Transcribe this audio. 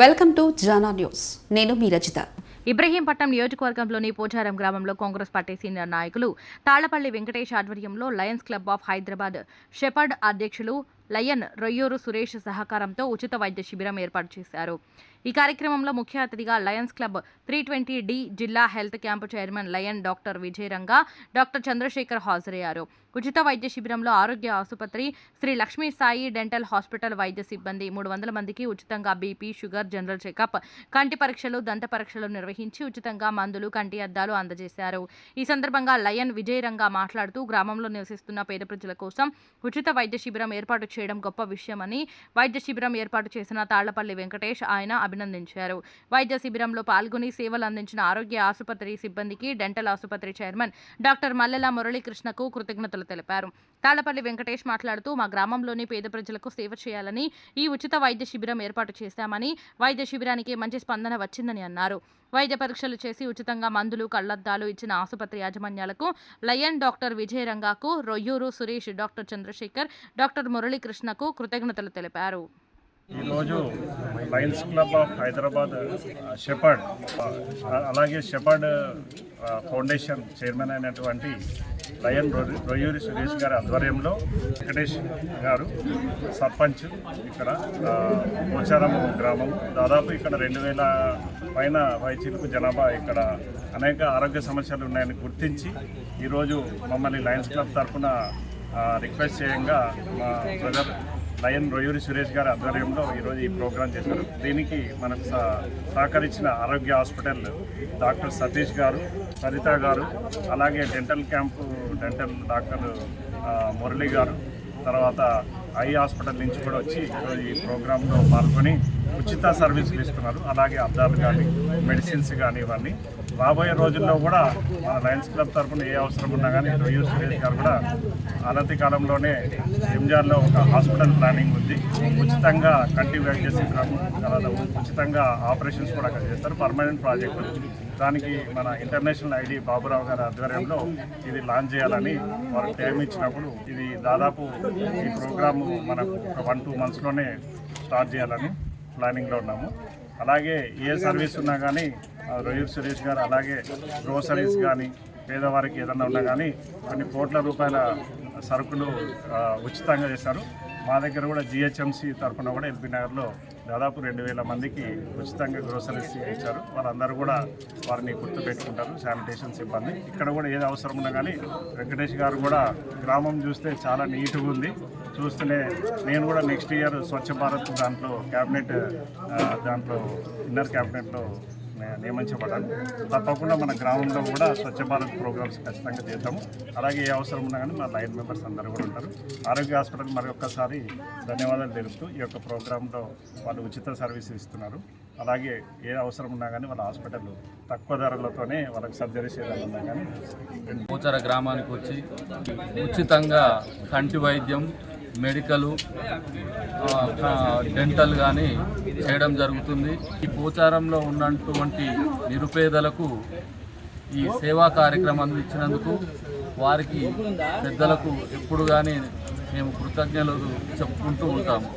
Welcome to Jana news. నేను మీ రచిత. ఇబ్రహీంపట్నం నియోజకవర్గంలోని పోచారం గ్రామంలో కాంగ్రెస్ పార్టీ సీనియర్ నాయకులు తాళ్ళపల్లి వెంకటేష్ ఆధ్వర్యంలో Lions Club of Hyderabad Shepherd అధ్యక్షులు లయన్ రొయ్యూరు సురేష్ సహకారంతో ఉచిత వైద్య శిబిరం ఏర్పాటు చేశారు. ఈ కార్యక్రమంలో ముఖ్య అతిథిగా Lions Club three twenty D జిల్లా health camp chairman lion doctor Vijayaranga doctor Chandrashekar హాజరయ్యారు. ఉచిత వైద్య శిబిరంలో ఆరోగ్య ఆసుపత్రి శ్రీ లక్ష్మీ సాయి డెంటల్ హాస్పిటల్ వైద్య సిబ్బంది మూడు వందల మందికి ఉచితంగా బీపీ షుగర్ జనరల్ చెకప్ కంటి పరీక్షలు దంత పరీక్షలు నిర్వహించి ఉచితంగా మందులు కంటి అద్దాలు అందజేశారు. ఈ సందర్భంగా లయన్ విజయరంగ మాట్లాడుతూ గ్రామంలో నివసిస్తున్న పేద ప్రజల కోసం ఉచిత వైద్య శిబిరం ఏర్పాటు చేయడం గొప్ప విషయమని వైద్య శిబిరం ఏర్పాటు చేసిన తాళ్ళపల్లి వెంకటేష్ ఆయన అభినందించారు. వైద్య శిబిరంలో పాల్గొని సేవలు అందించిన ఆరోగ్య ఆసుపత్రి సిబ్బందికి డెంటల్ ఆసుపత్రి చైర్మన్ డాక్టర్ మల్లెల మురళీకృష్ణకు కృతజ్ఞతలు తెలిపారు. తాళ్ళపల్లి వెంకటేష్ మాట్లాడుతూ మా గ్రామంలోని పేద ప్రజలకు సేవ చేయాలని ఈ ఉచిత వైద్య శిబిరం ఏర్పాటు చేశామని వైద్య శిబిరానికి మంచి స్పందన వచ్చిందని అన్నారు. వైద్య పరీక్షలు చేసి ఉచితంగా మందులు కళ్ళద్దాలు ఇచ్చిన ఆసుపత్రి యాజమాన్యాలకు లయన్ డాక్టర్ విజయరంగాకు రొయ్యూరు సురేష్ డాక్టర్ చంద్రశేఖర్ డాక్టర్ మురళీకృష్ణకు కృతజ్ఞతలు తెలిపారు. ఈరోజు Lions Club of Hyderabad Shepherd అలాగే షెపర్డ్ ఫౌండేషన్ చైర్మన్ అయినటువంటి లయన్ రొయ్యూరి సురేష్ గారి ఆధ్వర్యంలో వెంకటేష్ గారు సర్పంచ్ ఇక్కడ పోచారమ్మ గ్రామం. దాదాపు ఇక్కడ రెండు వేల పైన వైద్యులకు జనాభా ఇక్కడ అనేక ఆరోగ్య సమస్యలు ఉన్నాయని గుర్తించి ఈరోజు మమ్మల్ని లయన్స్ క్లబ్ తరఫున రిక్వెస్ట్ చేయంగా మా బ్రదర్ లయన్ రొయూరి సురేష్ గారి ఆధ్వర్యంలో ఈరోజు ఈ ప్రోగ్రాం చేశారు. దీనికి మనకు సహకరించిన ఆరోగ్య హాస్పిటల్ డాక్టర్ సతీష్ గారు సరిత గారు అలాగే dental camp dental doctor Murali గారు తర్వాత ఐ హాస్పిటల్ నుంచి కూడా వచ్చి ఈరోజు ఈ ప్రోగ్రాంలో పాల్గొని ఉచిత సర్వీసులు ఇస్తున్నారు. అలాగే అద్దాలు కానీ మెడిసిన్స్ కానీ ఇవన్నీ రాబోయే రోజుల్లో కూడా మన లయన్స్ క్లబ్ తరఫున ఏ అవసరం ఉన్నా కానీ రొయ్యూర్ సురేష్ గారు కూడా అనతి కాలంలోనే ఎంజార్లో ఒక హాస్పిటల్ ప్లానింగ్ ఉంది. ఉచితంగా కంటి వైద్య తర్వాత ఉచితంగా ఆపరేషన్స్ కూడా అక్కడ చేస్తారు. పర్మనెంట్ ప్రాజెక్టు దానికి మన ఇంటర్నేషనల్ ఐడి బాబురావు గారి ఆధ్వర్యంలో ఇది లాంచ్ చేయాలని వారు టైం ఇచ్చినప్పుడు ఇది దాదాపు ఈ ప్రోగ్రాము మనకు ఒక వన్ టూ మంత్స్లోనే స్టార్ట్ చేయాలని ప్లానింగ్లో ఉన్నాము. అలాగే ఏ సర్వీస్ ఉన్నా కానీ రొయ్యూర్ సురేష్ గారు అలాగే గ్రోసరీస్ కానీ పేదవారికి ఏదన్నా ఉన్నా కానీ కొన్ని కోట్ల రూపాయల సరుకులు ఉచితంగా చేశారు. మా దగ్గర కూడా జిహెచ్ఎంసీ తరఫున కూడా ఎల్బీ నగర్లో దాదాపు రెండు వేల మందికి ఉచితంగా గ్రోసరీస్ ఇచ్చారు. వాళ్ళందరూ కూడా వారిని గుర్తు పెట్టుకుంటారు శానిటేషన్ సిబ్బంది. ఇక్కడ కూడా ఏది అవసరం ఉన్నా కానీ వెంకటేష్ గారు కూడా గ్రామం చూస్తే చాలా నీట్గా ఉంది. చూస్తూనే నేను కూడా నెక్స్ట్ ఇయర్ స్వచ్ఛ భారత్ దాంట్లో క్యాబినెట్ దాంట్లో ఇన్నర్ క్యాబినెట్లో నే- నియమించబడ్డాను తప్పకుండా మన గ్రామంలో కూడా స్వచ్ఛ భారత్ ప్రోగ్రామ్స్ ఖచ్చితంగా చేద్దాము. అలాగే ఏ అవసరం ఉన్నా కానీ మా లైన్ మెంబర్స్ అందరూ కూడా ఉంటారు. ఆరోగ్య హాస్పిటల్ మరొకసారి ధన్యవాదాలు తెలుపుతూ ఈ యొక్క ప్రోగ్రాంలో వాళ్ళు ఉచిత సర్వీస్ ఇస్తున్నారు. అలాగే ఏ అవసరం ఉన్నా కానీ వాళ్ళ హాస్పిటల్ తక్కువ ధరలతోనే వాళ్ళకి సర్జరీ చేయాలన్నా ఉన్నా కానీ పోచర గ్రామానికి వచ్చి ఉచితంగా కంటి వైద్యం మెడికల్ డెంటల్ కానీ చేయడం జరుగుతుంది. ఈ పోచారంలో ఉన్నటువంటి నిరుపేదలకు ఈ సేవా కార్యక్రమం ఇచ్చినందుకు వారికి పెద్దలకు ఎప్పుడు కానీ మేము కృతజ్ఞతలు చెప్పుకుంటూ ఉంటాము.